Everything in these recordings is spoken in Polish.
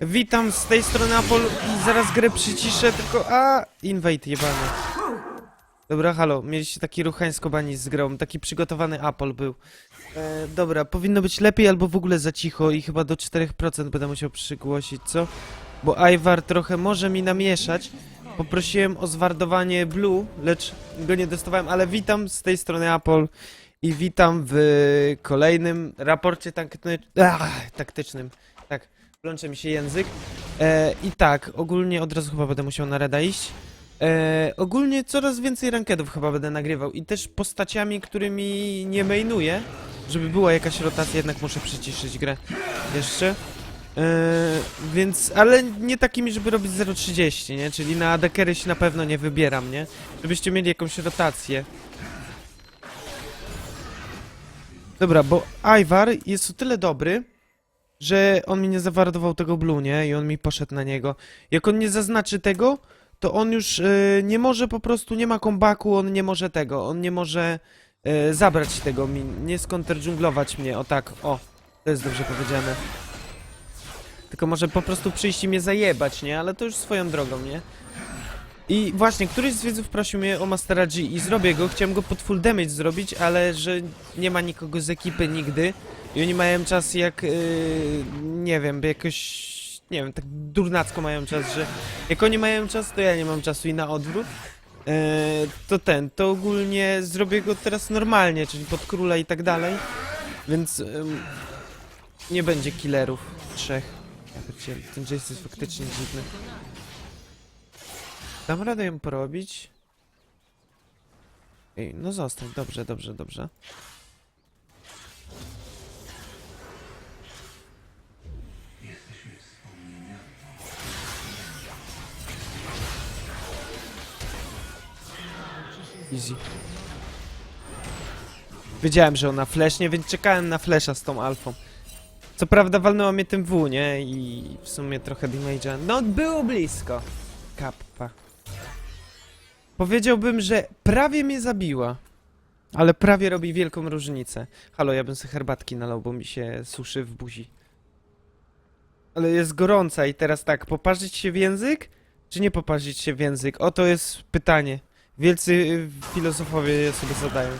Witam z tej strony Apol i zaraz grę przyciszę, tylko a invade jebany. Dobra, halo, mieliście taki ruchańsko bani z grą, taki przygotowany Apol był. E, dobra, powinno być lepiej albo w ogóle za cicho i chyba do 4% będę musiał przygłosić, co? Bo Ivar trochę może mi namieszać. Poprosiłem o zwardowanie blue, lecz go nie dostawałem, ale witam z tej strony Apol i witam w kolejnym raporcie taktycznym. Plącze mi się język. E, I tak, ogólnie od razu chyba będę musiał na reda iść. E, ogólnie coraz więcej rankedów chyba będę nagrywał i też postaciami, którymi nie mainuję, żeby była jakaś rotacja, jednak muszę przyciszyć grę jeszcze. E, więc, ale nie takimi, żeby robić 0.30, nie? Czyli na adekery się na pewno nie wybieram, nie? Żebyście mieli jakąś rotację. Dobra, bo Ivar jest o tyle dobry, że on mi nie zawardował tego blue, nie? I on mi poszedł na niego. Jak on nie zaznaczy tego, to on już y, nie może po prostu, nie ma kombaku, on nie może tego, on nie może y, zabrać tego mi, nie skonterdżunglować mnie, o tak, o, to jest dobrze powiedziane. Tylko może po prostu przyjść i mnie zajebać, nie? Ale to już swoją drogą, nie? I właśnie, któryś z widzów prosił mnie o Mastera G i zrobię go, chciałem go pod full damage zrobić, ale że nie ma nikogo z ekipy nigdy i oni mają czas jak, yy, nie wiem, jakoś, nie wiem, tak durnacko mają czas, że jak oni mają czas, to ja nie mam czasu i na odwrót. Yy, to ten, to ogólnie zrobię go teraz normalnie, czyli pod króla i tak dalej, więc nie będzie killerów trzech. Ja pierdzielę, ten Jace jest faktycznie dziwny. Dam radę ją porobić. Ej, no zostań, dobrze, dobrze, dobrze. Easy. Wiedziałem, że ona flesznie, więc czekałem na flesza z tą alfą. Co prawda walnęła mnie tym W, nie? I w sumie trochę damage'a. No, było blisko. Kappa. Powiedziałbym, że prawie mnie zabiła. Ale prawie robi wielką różnicę. Halo, ja bym sobie herbatki nalał, bo mi się suszy w buzi. Ale jest gorąca i teraz tak, poparzyć się w język, czy nie poparzyć się w język? Oto jest pytanie. Wielcy y, filozofowie sobie zadają.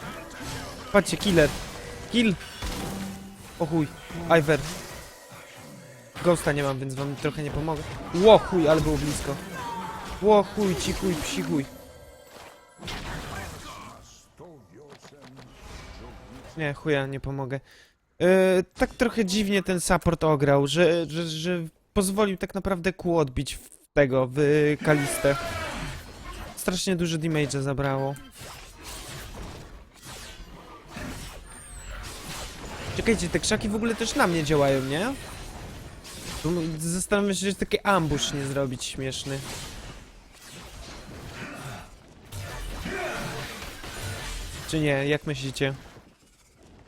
Patrzcie, killer. Kill. O chuj. Iver. Ghosta nie mam, więc wam trochę nie pomogę. Ło chuj, ale było blisko. Ło chuj, ci chuj, psi chuj. Nie, chuja, nie pomogę. Yy, tak trochę dziwnie ten support ograł, że, że, że pozwolił tak naprawdę kół odbić w tego, w Kalistę. Strasznie dużo damage'a zabrało. Czekajcie, te krzaki w ogóle też na mnie działają, nie? Bo Zastanawiam się, czy taki ambush nie zrobić śmieszny. Czy nie? Jak myślicie?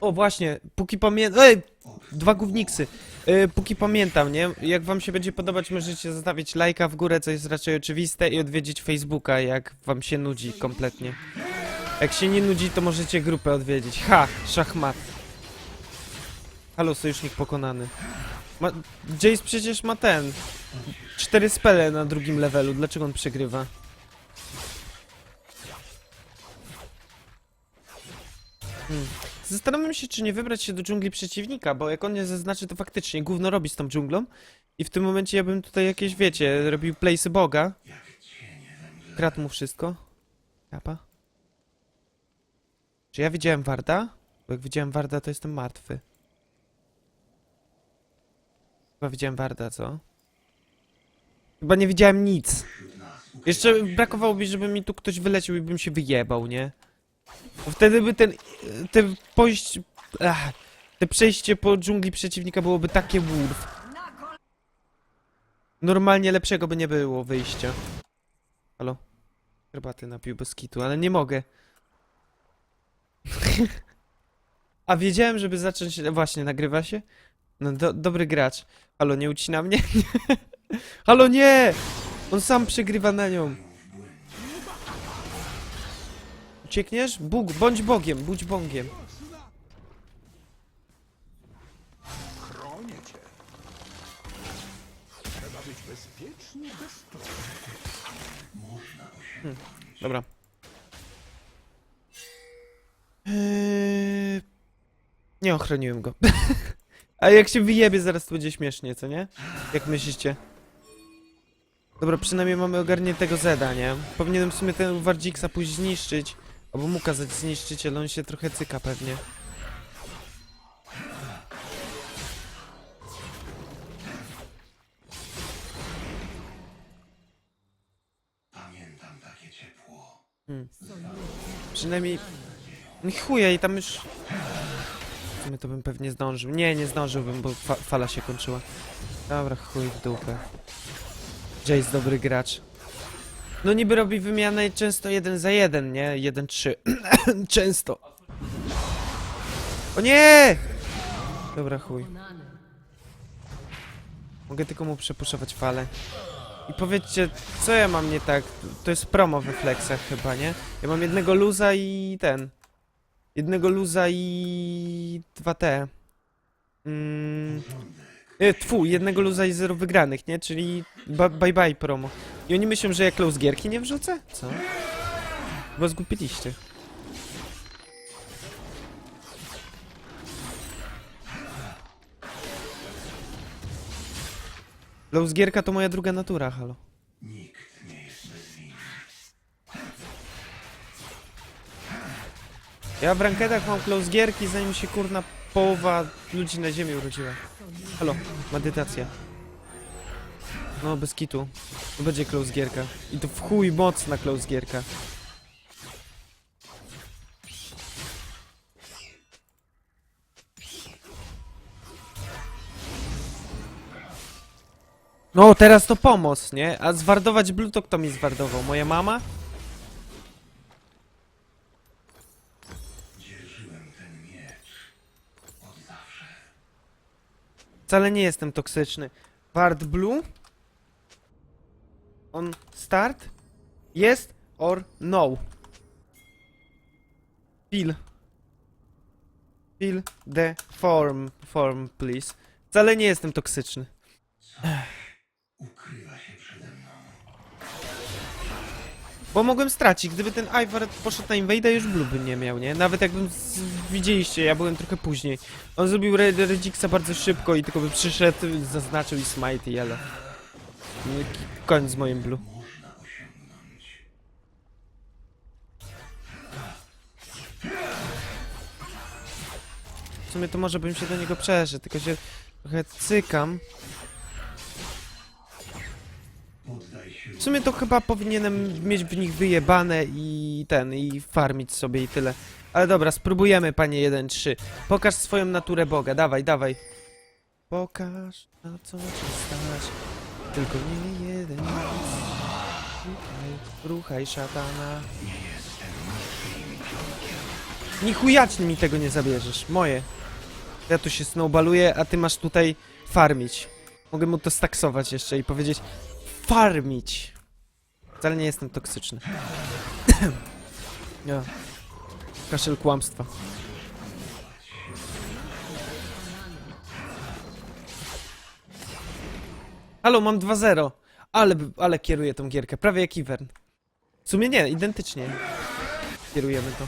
O właśnie, póki pamiętam... Ej! Dwa gówniksy. Yy, póki pamiętam, nie? Jak wam się będzie podobać, możecie zostawić lajka w górę, co jest raczej oczywiste, i odwiedzić Facebooka, jak wam się nudzi kompletnie. Jak się nie nudzi, to możecie grupę odwiedzić. Ha! Szachmat. Halo, sojusznik pokonany. Ma... Jace przecież ma ten... Cztery spele na drugim levelu, dlaczego on przegrywa? Hmm. Zastanawiam się, czy nie wybrać się do dżungli przeciwnika, bo jak on nie zaznaczy, to faktycznie gówno robi z tą dżunglą. I w tym momencie ja bym tutaj jakieś, wiecie, robił place'y boga. Kradł mu wszystko. Kapa. Czy ja widziałem Warda? Bo jak widziałem Warda, to jestem martwy. Chyba widziałem Warda, co? Chyba nie widziałem nic. Jeszcze brakowało mi, żeby mi tu ktoś wyleciał i bym się wyjebał, nie? Wtedy by ten... ten pójść... Ach, te przejście po dżungli przeciwnika byłoby takie wurf. Normalnie lepszego by nie było wyjścia. Halo? Herbaty napił bez kitu, ale nie mogę. A wiedziałem, żeby zacząć... Właśnie, nagrywa się? No, do, dobry gracz. Halo, nie ucina mnie? Halo, nie! On sam przegrywa na nią. Uciekniesz? Bóg, bądź Bogiem, bądź Bogiem. być bezpiecznie bez trudu. Dobra. Eee... Nie ochroniłem go. A jak się wyjebie, zaraz to będzie śmiesznie, co nie? Jak myślicie? Dobra, przynajmniej mamy ogarniętego Zeda, nie? Powinienem w sumie ten Wardziksa pójść zniszczyć. Albo mu kazać zniszczyć, ale on się trochę cyka pewnie. Przynajmniej... No i chuja i tam już... W sumie to bym pewnie zdążył. Nie, nie zdążyłbym, bo fa fala się kończyła. Dobra, chuj w dupę. Jace dobry gracz. No niby robi wymianę często jeden za jeden, nie? Jeden trzy. często. O nie! Dobra, chuj. Mogę tylko mu przepuszować falę. I powiedzcie, co ja mam nie tak? To jest promo we flexach chyba, nie? Ja mam jednego luza i ten. Jednego luza i dwa te. Mm. E, tfu, jednego luza i zero wygranych, nie? Czyli bye bye promo. I oni myślą, że ja close gierki nie wrzucę? Co? Bo zgupiliście. Close to moja druga natura, halo. Ja w rankedach mam close gierki, zanim się kurna połowa ludzi na ziemi urodziła. Halo, medytacja. No, bez kitu. To będzie close gierka. I to w chuj mocna close gierka. No, teraz to pomoc, nie? A zwardować blue to kto mi zwardował? Moja mama? Wcale nie jestem toksyczny. Ward Blue? On start? Jest or no? Fill. Fill the form, form please. Wcale nie jestem toksyczny. Bo mogłem stracić, gdyby ten Ivar poszedł na Invade'a, już Blue bym nie miał, nie? Nawet jakbym, widzieliście, ja byłem trochę później. On zrobił Red bardzo szybko i tylko by przyszedł, zaznaczył i smite i yellow. No Koniec z moim Blue. W sumie to może bym się do niego przeszedł, tylko się trochę cykam. W sumie to chyba powinienem mieć w nich wyjebane i ten, i farmić sobie i tyle. Ale dobra, spróbujemy, panie 1-3. Pokaż swoją naturę Boga, dawaj, dawaj. Pokaż, na co ci stać. Tylko nie jeden Ruchaj, ruchaj szatana. Ni chujacznie mi tego nie zabierzesz, moje. Ja tu się snowbaluję, a ty masz tutaj farmić. Mogę mu to staksować jeszcze i powiedzieć farmić. Wcale nie jestem toksyczny. ja. Kaszel kłamstwa. Halo, mam 2-0. Ale, ale kieruję tą gierkę, prawie jak Ivern. W sumie nie, identycznie. Kierujemy to.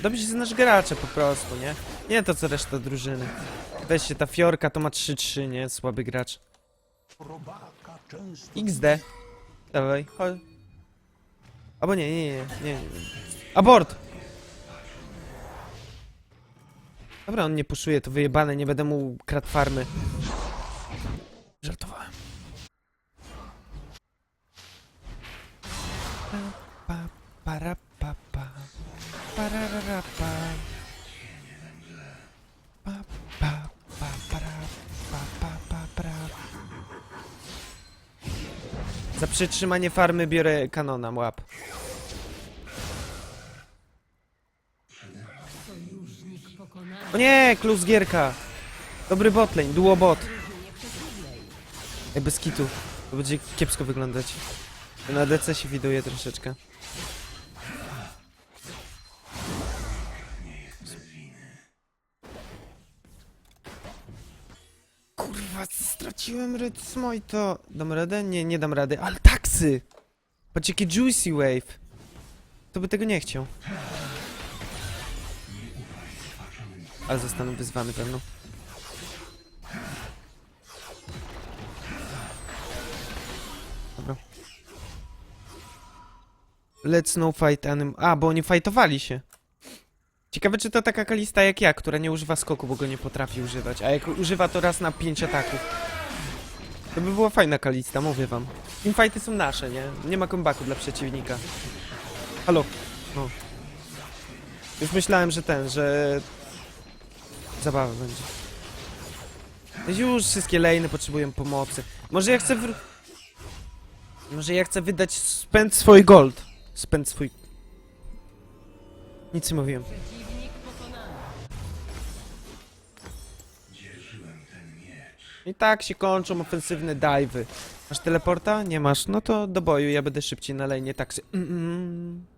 Dobrze znasz gracze po prostu, nie? Nie to co reszta drużyny. Weź się ta fiorka, to ma 3-3, nie? Słaby gracz. XD. Dawaj, chodź. Albo nie, nie, nie, nie. Abort! Dobra, on nie puszuje, to wyjebane, nie będę mu kradł farmy. Żartowałem. Pa, pa, para, pa, pa. Pararara, pa. Pa, Za przytrzymanie farmy biorę kanona, łap. O nie, klus gierka. Dobry botlane, duo bot. Ej, bez kitu. To będzie kiepsko wyglądać. Na DC się widuje troszeczkę. Kurwa, straciłem Rytmojto. Dam radę? Nie, nie dam rady. Ale taksy! Patrz jaki Juicy Wave. To by tego nie chciał. Ale zostanę wyzwany pewno. Dobra. Let's no fight anim... A, bo oni fightowali się. Ciekawe, czy to taka kalista jak ja, która nie używa skoku, bo go nie potrafi używać. A jak używa to raz na pięć ataków. To by była fajna kalista, mówię wam. Teamfighty są nasze, nie? Nie ma comebacku dla przeciwnika. Halo. No. Już myślałem, że ten, że... Zabawa będzie. Już wszystkie lejny potrzebują pomocy. Może ja chcę wr... Może ja chcę wydać... Spend swój gold. Spend swój... Nic nie mówiłem. I tak się kończą ofensywne dive'y. Masz teleporta? Nie masz? No to do boju, ja będę szybciej na lejnie taksy. Mm -mm.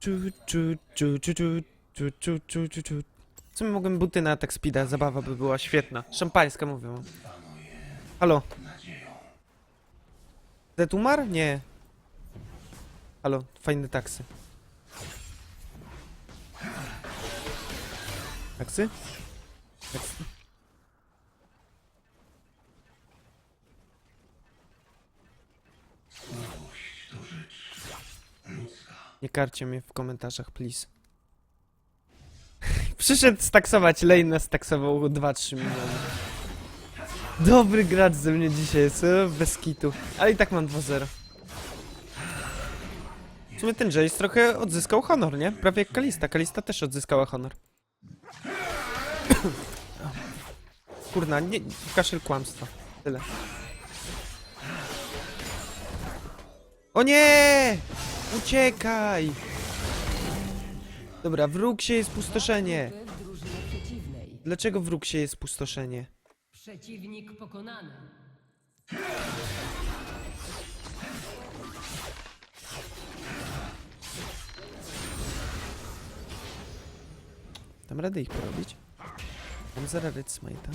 Czu, czu, czu, czu, czu, czu, czu. Co my mogłem buty na atak speeda? Zabawa by była świetna. Szampańska mówię. Halo? Zed umarł? Nie. Halo, fajne taksy. Taksy? Taksy? Nie karcie mnie w komentarzach, please. Przyszedł staksować, Lane staksował 2-3 miliony. Dobry gracz ze mnie dzisiaj jest, bez kitu. Ale i tak mam 2-0. W sumie ten Jace trochę odzyskał honor, nie? Prawie jak Kalista. Kalista też odzyskała honor. Kurna, nie, kaszel kłamstwa. Tyle. O nie! Uciekaj! Dobra, wróg się jest pustoszenie. Dlaczego wróg się jest pustoszenie? Przeciwnik pokonany. Dam radę ich porobić. Mam zaraz Red Smite'a.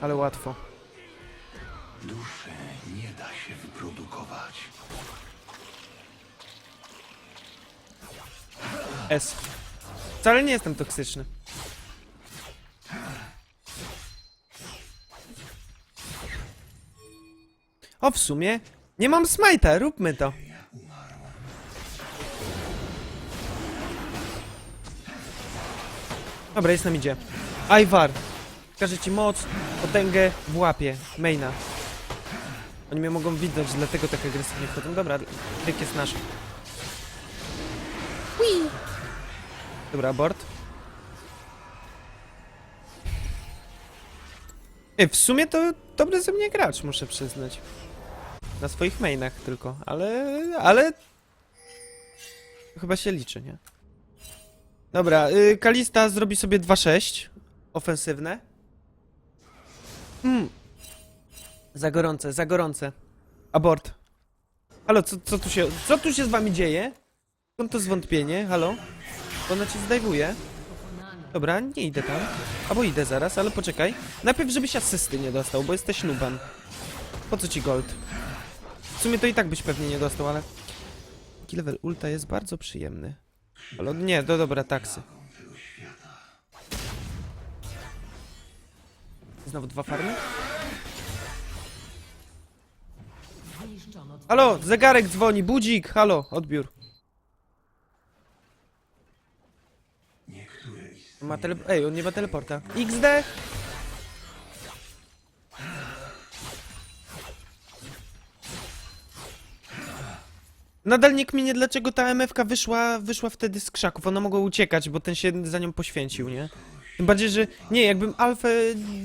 Ale łatwo. Duszy nie da się wyprodukować. S. Wcale nie jestem toksyczny. W sumie nie mam smajta, róbmy to. Dobra, jest nam idzie. Ivar. Każe ci moc, potęgę w łapie. Maina. Oni mnie mogą widać, dlatego tak agresywnie wchodzą. Dobra, tryk jest nasz. Dobra, abort. Ej, w sumie to dobry ze mnie gracz, muszę przyznać. Na swoich mainach tylko, ale... ale... Chyba się liczy, nie? Dobra, y, Kalista zrobi sobie 2-6. Ofensywne. Hmm. Za gorące, za gorące. Abort. Halo, co, co tu się... co tu się z wami dzieje? Skąd to zwątpienie? Halo? Ona zdajwuje. Pokonany. Dobra, nie idę tam. Albo idę zaraz, ale poczekaj. Najpierw, żebyś asysty nie dostał, bo jesteś nuban. Po co ci gold? W sumie to i tak byś pewnie nie dostał, ale... Level ulta jest bardzo przyjemny. Ale nie, to dobra, taksy. Znowu dwa farmy? Halo, zegarek dzwoni, budzik, halo, odbiór. Ma tele... Ej, on nie ma teleporta. XD! Nadal nie kminie, dlaczego ta MFK wyszła, wyszła wtedy z krzaków. Ona mogła uciekać, bo ten się za nią poświęcił, nie? Tym bardziej, że nie, jakbym alfę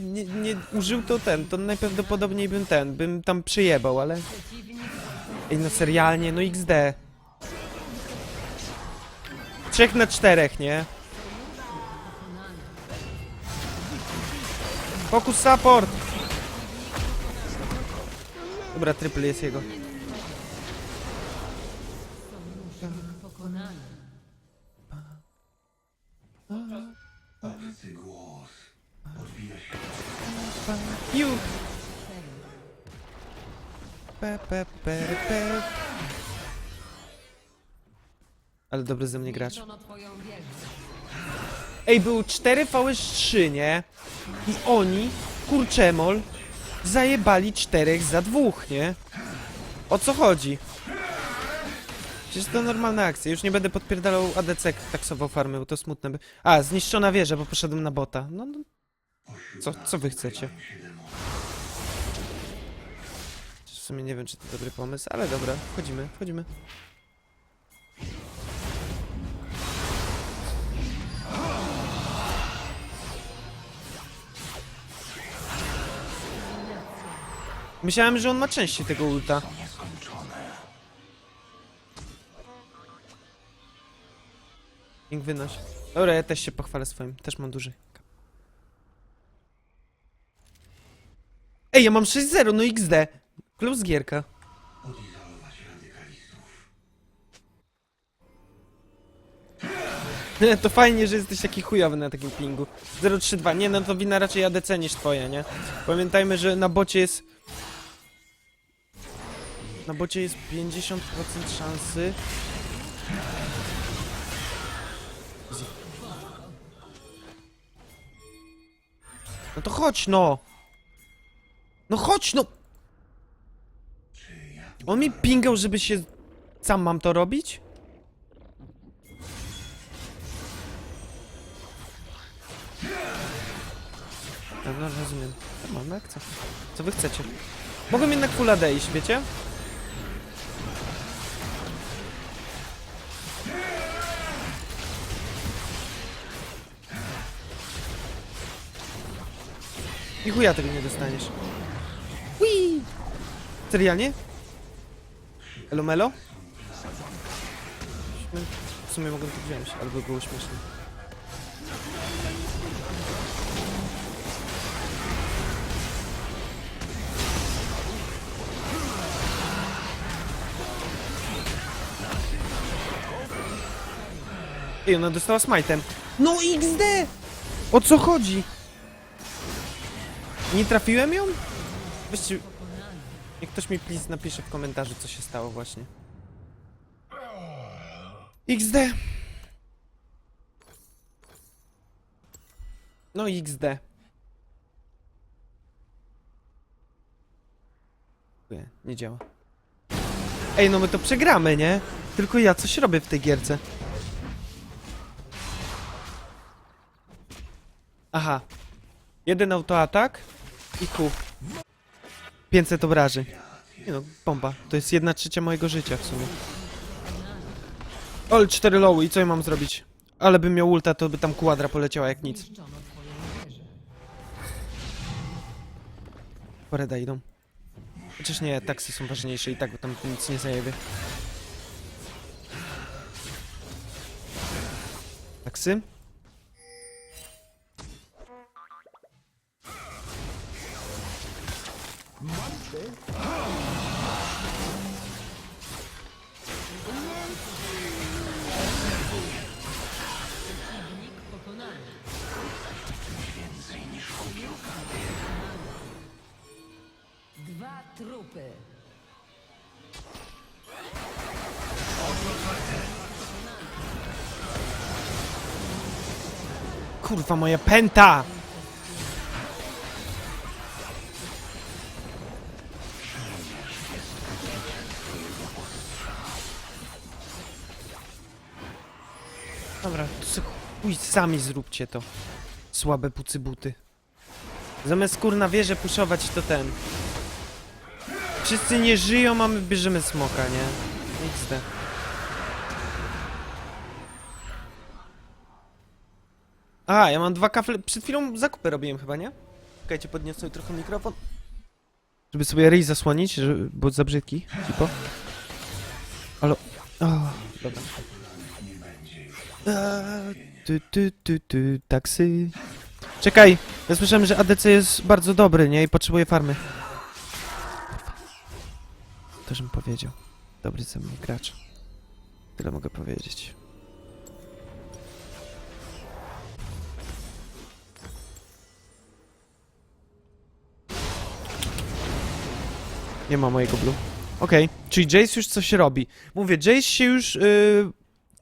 nie, nie użył, to ten, to najprawdopodobniej bym ten, bym tam przyjebał, ale... Ej, no serialnie, no XD. Trzech na czterech, nie? Fokus support! Dobra, triple jest jego. Piu! Pe, pe, pe, pe. Ale dobry ze mnie gracz. Zniszczono twoją wieżę. Ej, był 4 VS3, nie? I oni, kurczemol, zajebali czterech za dwóch, nie? O co chodzi? Przecież to normalna akcja. Już nie będę podpierdalał ADC taksował farmy, bo to smutne by... A, zniszczona wieża, bo poszedłem na bota. No, no. Co, co wy chcecie? Sumie nie wiem, czy to dobry pomysł, ale dobra, wchodzimy, wchodzimy. Myślałem, że on ma częściej tego ulta. King wynoś. Dobra, ja też się pochwalę swoim. Też mam duży. Ej, ja mam 6-0, no XD. Plus gierka. To fajnie, że jesteś taki chujowy na takim pingu. 0-3-2. Nie, no to wina raczej ADC niż twoja, nie? Pamiętajmy, że na bocie jest... Na bocie jest 50% szansy. No to chodź, no! No chodź, no! On mi pingał, żeby się... Sam mam to robić? No, rozumiem. Normalna akcja. Co wy chcecie? Mogą jednak full AD iść, wiecie? I chuja tego nie dostaniesz. Ui! Serialnie? Elo melo? W sumie mogłem to wziąć, albo było śmieszne. Ej, ona dostała smajtem. No XD! O co chodzi? Nie trafiłem ją? Weźcie... Niech ktoś mi please napisze w komentarzu, co się stało właśnie. XD! No XD. Nie, nie działa. Ej, no my to przegramy, nie? Tylko ja coś robię w tej gierce. Aha. Jeden autoatak i Q. 500 obrażeń. Nie no, bomba. To jest jedna trzecia mojego życia w sumie. Ol, 4 lowy i co ja mam zrobić? Ale bym miał ulta, to by tam kwadra poleciała jak nic. Poreda idą. Chociaż nie, taksy są ważniejsze i tak, bo tam nic nie zajebie. Taksy? Przeciwnik pokonany. Dwa trupy. Kurwa, moja pęta! Dobra, se chuj sami zróbcie to. Słabe pucy buty. Zamiast kurna wieżę puszować to ten. Wszyscy nie żyją, a my bierzemy smoka, nie? XD. A, ja mam dwa kafle. Przed chwilą zakupy robiłem chyba, nie? Czekajcie, podniosę trochę mikrofon. Żeby sobie ryj zasłonić, żeby, bo za brzydki. Tipo. Ale... O, dobra. Ty, ty, ty, ty, taksy. Czekaj! Ja słyszałem, że ADC jest bardzo dobry, nie? I potrzebuje farmy. To, żebym powiedział. Dobry ze mnie gracz. Tyle mogę powiedzieć. Nie ma mojego blue. Okej, czyli Jace już coś robi. Mówię, Jace się już yy,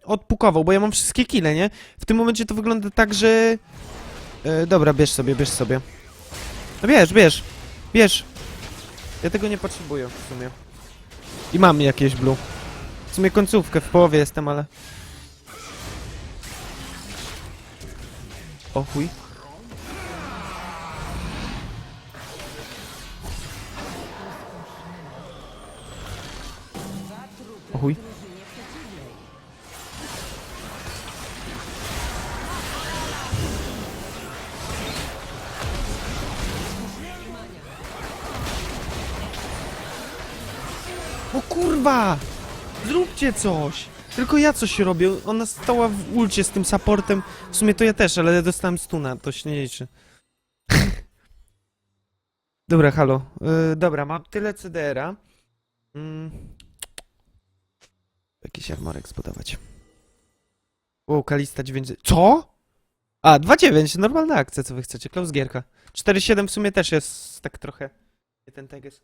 odpukował, bo ja mam wszystkie kile, nie? W tym momencie to wygląda tak, że... Yy, dobra, bierz sobie, bierz sobie. No bierz, bierz, bierz. Ja tego nie potrzebuję w sumie. I mam jakieś blue. W sumie końcówkę, w połowie jestem, ale... O chuj. O chuj. Kurwa! Zróbcie coś! Tylko ja coś robię. Ona stała w ulcie z tym supportem. W sumie to ja też, ale dostałem stuna, to się nie liczy. dobra, halo. Yy, dobra, mam tyle CDR-a. Mm. Jakiś armorek zbudować. Wow, Kalista 9... Co? A, 2.9, normalna akcja, co wy chcecie. Close gierka. 4.7 w sumie też jest tak trochę... Nie ten teges.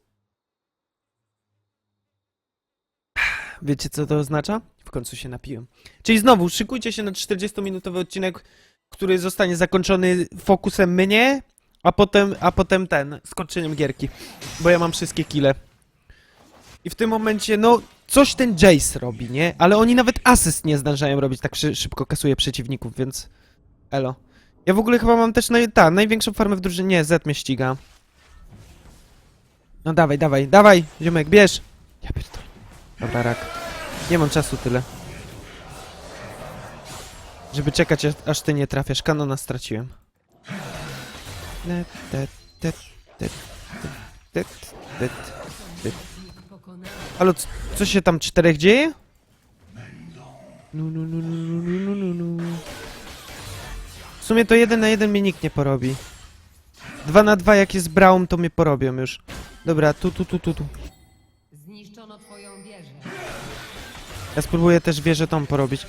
Wiecie, co to oznacza? W końcu się napiłem. Czyli znowu, szykujcie się na 40-minutowy odcinek, który zostanie zakończony fokusem mnie, a potem, a potem ten, skończeniem gierki. Bo ja mam wszystkie kile. I w tym momencie, no, coś ten Jace robi, nie? Ale oni nawet asyst nie zdążają robić, tak szy szybko kasuje przeciwników, więc... Elo. Ja w ogóle chyba mam też naj ta, największą farmę w drużynie. Nie, Z mnie ściga. No dawaj, dawaj, dawaj, ziomek, bierz. Dobra, rak. Nie mam czasu tyle. Żeby czekać, aż- ty nie trafiasz. Kanona straciłem. C- co się tam czterech dzieje? W sumie to jeden na jeden mnie nikt nie porobi. Dwa na dwa jak jest Braum, to mnie porobią już. Dobra, tu, tu, tu, tu, tu. Ja spróbuję też wieżę tą porobić.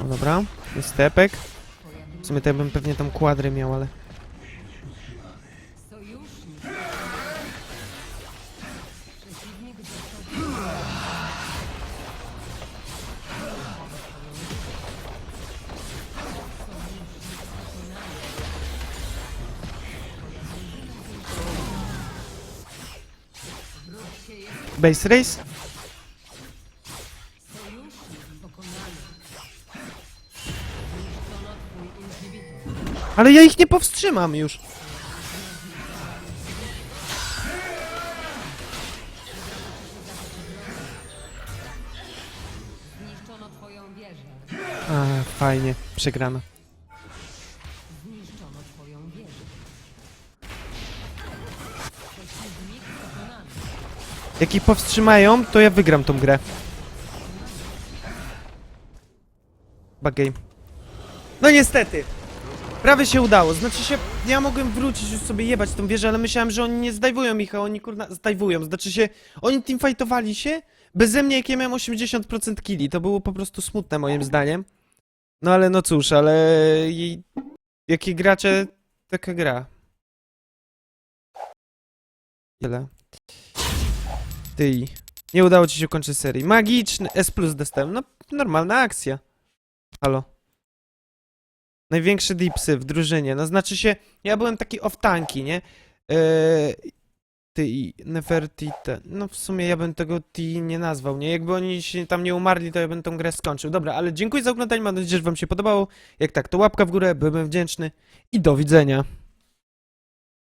No dobra, jest stepek. W sumie to ja bym pewnie tam kwadry miał, ale... Base race? Ale ja ich nie powstrzymam już. A, fajnie, przegrano. Jak ich powstrzymają, to ja wygram tą grę. Bug game. No niestety. Prawie się udało. Znaczy się, ja mogłem wrócić już sobie jebać tą wieżę, ale myślałem, że oni nie zdajwują ich, a oni kurna zdajwują. Znaczy się, oni teamfightowali się beze mnie, jak ja miałem 80% killi. To było po prostu smutne moim zdaniem. No ale no cóż, ale... jej- Jakie gracze, taka gra. Tyle. Ty. Nie udało ci się ukończyć serii. Magiczny S plus dostałem. No, normalna akcja. Halo. Największe dipsy w drużynie. No znaczy się, ja byłem taki off-tanki, nie? Eee, ty i Nefertiti. No w sumie ja bym tego T nie nazwał, nie? Jakby oni się tam nie umarli, to ja bym tą grę skończył. Dobra, ale dziękuję za oglądanie, mam nadzieję, że wam się podobało. Jak tak, to łapka w górę, byłem wdzięczny i do widzenia.